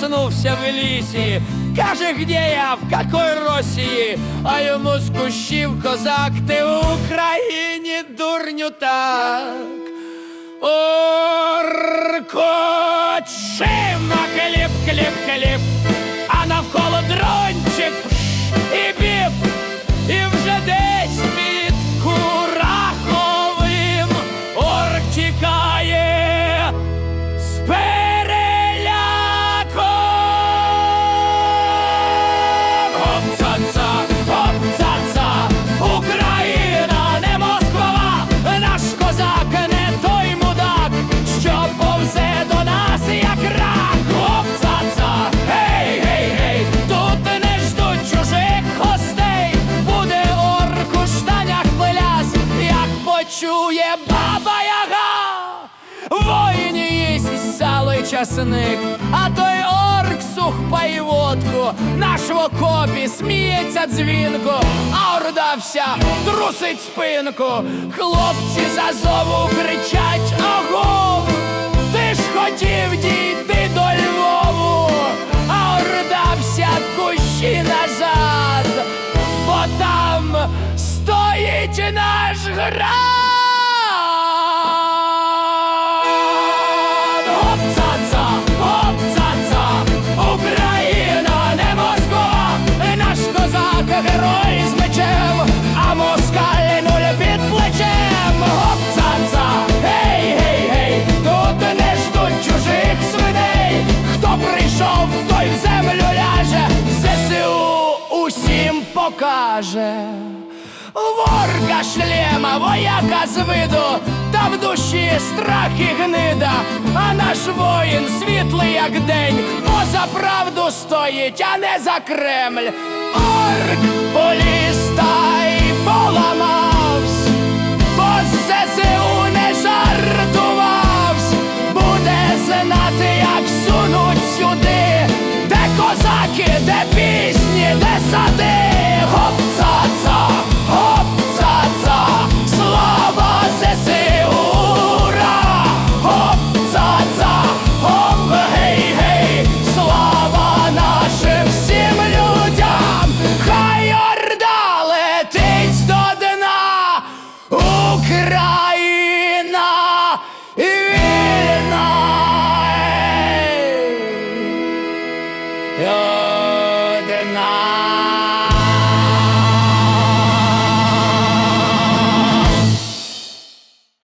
заховався в лісі. Каже, где я, в какой Росії? А йому скущив козак, ти в Україні дурню так. Оркочима сало а той орк сухпає водку, наш в окопі сміється дзвінко, а орда вся трусить спинку. Хлопці за зову кричать Агов! Ти ж хотів дійти до Львову, а орда вся в кущі назад, бо там стоїть наш град. Покаже. Ворка шлема, вояка з виду, та в душі страх і гнида, а наш воїн світлий, як день, бо за правду стоїть, а не за Кремль. Орк поліз